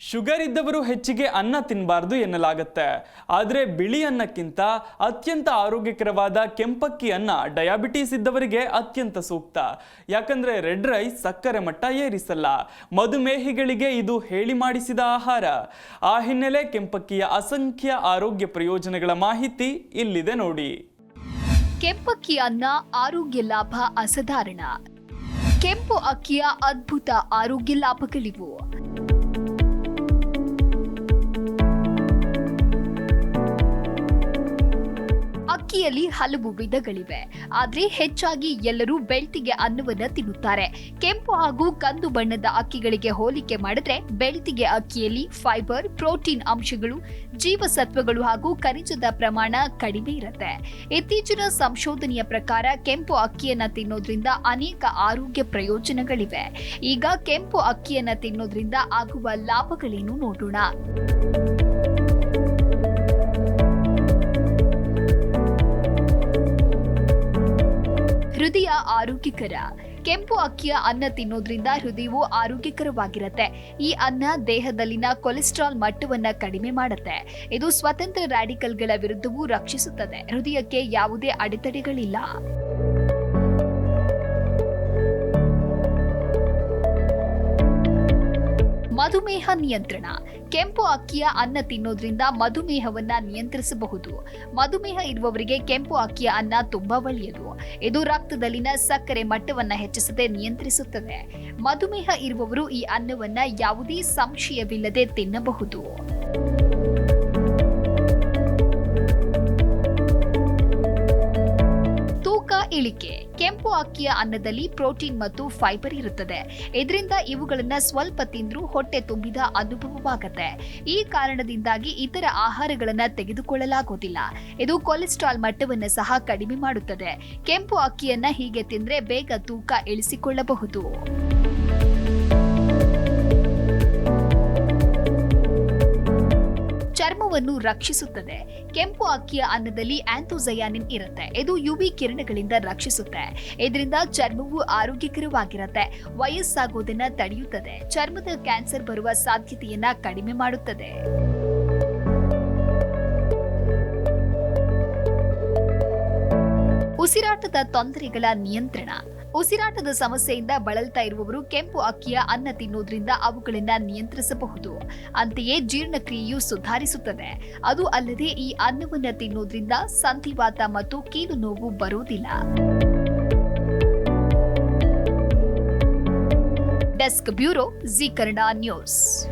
Sugar ಇದ್ದವರು ಹೆಚ್ಚಿಗೆ ಅನ್ನ ತಿನ್ನಬಾರ್ದು ಎನ್ನಲಾಗುತ್ತೆ. ಆದರೆ ಬಿಳಿ ಅನ್ನಕ್ಕಿಂತ ಅತ್ಯಂತ ಆರೋಗ್ಯಕರವಾದ ಕೆಂಪಕ್ಕಿ ಅನ್ನ ಡಯಾಬಿಟೀಸ್ ಇದ್ದವರಿಗೆ ಅತ್ಯಂತ ಸೂಕ್ತ. ಯಾಕಂದರೆ ರೆಡ್ ರೈಸ್ ಸಕ್ಕರೆ ಮಟ್ಟ ಏರಿಸಲ್ಲ. ಮಧುಮೇಹಿಗಳಿಗೆ ಇದು ಹೇಳಿ ಮಾಡಿಸಿದ ಆಹಾರ. ಆ ಹಿನ್ನೆಲೆ ಕೆಂಪಕ್ಕಿಯ ಅಸಂಖ್ಯ ಆರೋಗ್ಯ ಪ್ರಯೋಜನಗಳ ಮಾಹಿತಿ ಇಲ್ಲಿದೆ ನೋಡಿ. ಕೆಂಪಕ್ಕಿ ಅನ್ನ ಆರೋಗ್ಯ ಲಾಭ ಅಸಾಧಾರಣ. ಕೆಂಪು ಅಕ್ಕಿಯ ಅದ್ಭುತ ಆರೋಗ್ಯ ಲಾಭಗಳಿವು. ಅಕ್ಕಿಯಲ್ಲಿ ಹಲವು ವಿಧಗಳಿವೆ ಆದರೆ ಹೆಚ್ಚಾಗಿ ಎಲ್ಲರೂ ಬೆಳ್ತಿಗೆ ಅನ್ನವನ್ನ ತಿನ್ನುತ್ತಾರೆ. ಕೆಂಪು ಹಾಗೂ ಕಂದು ಬಣ್ಣದ ಅಕ್ಕಿಗಳಿಗೆ ಹೋಲಿಕೆ ಮಾಡಿದ್ರೆ ಬೆಳ್ತಿಗೆ ಅಕ್ಕಿಯಲ್ಲಿ ಫೈಬರ್, ಪ್ರೋಟೀನ್ ಅಂಶಗಳು, ಜೀವಸತ್ವಗಳು ಹಾಗೂ ಖನಿಜದ ಪ್ರಮಾಣ ಕಡಿಮೆ ಇರುತ್ತೆ. ಇತ್ತೀಚಿನ ಸಂಶೋಧನೆಯ ಪ್ರಕಾರ ಕೆಂಪು ಅಕ್ಕಿಯನ್ನು ತಿನ್ನೋದ್ರಿಂದ ಅನೇಕ ಆರೋಗ್ಯ ಪ್ರಯೋಜನಗಳಿವೆ. ಈಗ ಕೆಂಪು ಅಕ್ಕಿಯನ್ನು ತಿನ್ನೋದ್ರಿಂದ ಆಗುವ ಲಾಭಗಳೇನು ನೋಡೋಣ. ಹೃದಯ ಆರೋಗ್ಯಕರ. ಕೆಂಪು ಅಕ್ಕಿಯ ಅನ್ನ ತಿನ್ನೋದ್ರಿಂದ ಹೃದಯವು ಆರೋಗ್ಯಕರವಾಗಿರುತ್ತೆ. ಈ ಅನ್ನ ದೇಹದಲ್ಲಿನ ಕೊಲೆಸ್ಟ್ರಾಲ್ ಮಟ್ಟವನ್ನು ಕಡಿಮೆ ಮಾಡುತ್ತೆ. ಇದು ಸ್ವತಂತ್ರ ರ್ಯಾಡಿಕಲ್ಗಳ ವಿರುದ್ಧವೂ ರಕ್ಷಿಸುತ್ತದೆ. ಹೃದಯಕ್ಕೆ ಯಾವುದೇ ಅಡೆತಡೆಗಳಿಲ್ಲ. ಮಧುಮೇಹ ನಿಯಂತ್ರಣ. ಕೆಂಪು ಅಕ್ಕಿಯ ಅನ್ನ ತಿನ್ನೋದ್ರಿಂದ ಮಧುಮೇಹವನ್ನ ನಿಯಂತ್ರಿಸಬಹುದು. ಮಧುಮೇಹ ಇರುವವರಿಗೆ ಕೆಂಪು ಅಕ್ಕಿಯ ಅನ್ನ ತುಂಬಾ ಒಳ್ಳೆಯದು. ಇದು ರಕ್ತದಲ್ಲಿನ ಸಕ್ಕರೆ ಮಟ್ಟವನ್ನ ಹೆಚ್ಚಿಸದೆ ನಿಯಂತ್ರಿಸುತ್ತದೆ. ಮಧುಮೇಹ ಇರುವವರು ಈ ಅನ್ನವನ್ನ ಯಾವುದೇ ಸಂಶಯವಿಲ್ಲದೆ ತಿನ್ನಬಹುದು. ತೂಕ ಇಳಿಕೆ. ಕೆಂಪು ಅಕ್ಕಿಯ ಅನ್ನದಲ್ಲಿ ಪ್ರೋಟೀನ್ ಮತ್ತು ಫೈಬರ್ ಇರುತ್ತದೆ. ಇದರಿಂದ ಇವುಗಳನ್ನ ಸ್ವಲ್ಪ ತಿಂದರೂ ಹೊಟ್ಟೆ ತುಂಬಿದ ಅನುಭವವಾಗುತ್ತೆ. ಈ ಕಾರಣದಿಂದಾಗಿ ಇತರ ಆಹಾರಗಳನ್ನ ತೆಗೆದುಕೊಳ್ಳಲಾಗುವುದಿಲ್ಲ. ಇದು ಕೊಲೆಸ್ಟ್ರಾಲ್ ಮಟ್ಟವನ್ನು ಸಹ ಕಡಿಮೆ ಮಾಡುತ್ತದೆ. ಕೆಂಪು ಅಕ್ಕಿಯನ್ನ ಹೀಗೆ ತಿಂದ್ರೆ ಬೇಗ ತೂಕ ಇಳಿಸಿಕೊಳ್ಳಬಹುದು. ಚರ್ಮವನ್ನು ರಕ್ಷಿಸುತ್ತದೆ. ಕೆಂಪು ಅಕ್ಕಿಯ ಅನ್ನದಲ್ಲಿ ಆಂಥೋಸಯಾನಿನ್ ಇರುತ್ತೆ. ಇದು ಯುವಿ ಕಿರಣಗಳಿಂದ ರಕ್ಷಿಸುತ್ತೆ. ಇದರಿಂದ ಚರ್ಮವು ಆರೋಗ್ಯಕರವಾಗಿರುತ್ತೆ. ವಯಸ್ಸಾಗೋದನ್ನ ತಡೆಯುತ್ತದೆ. ಚರ್ಮದ ಕ್ಯಾನ್ಸರ್ ಬರುವ ಸಾಧ್ಯತೆಯನ್ನ ಕಡಿಮೆ ಮಾಡುತ್ತದೆ. ಉಸಿರಾಟದ ತೊಂದರೆಗಳ ನಿಯಂತ್ರಣ. ಉಸಿರಾಟದ ಸಮಸ್ಯೆಯಿಂದ ಬಳಲ್ತಾ ಇರುವವರು ಕೆಂಪು ಅಕ್ಕಿಯ ಅನ್ನ ತಿನ್ನೋದ್ರಿಂದ ಅವುಗಳನ್ನ ನಿಯಂತ್ರಿಸಬಹುದು. ಅಂತೆಯೇ ಜೀರ್ಣಕ್ರಿಯೆಯು ಸುಧಾರಿಸುತ್ತದೆ. ಅದು ಅಲ್ಲದೆ ಈ ಅನ್ನವನ್ನು ತಿನ್ನೋದ್ರಿಂದ ಸಂಧಿವಾತ ಮತ್ತು ಕೀಲು ನೋವು ಬರುವುದಿಲ್ಲ. Desk bureau, Zee Kannada news.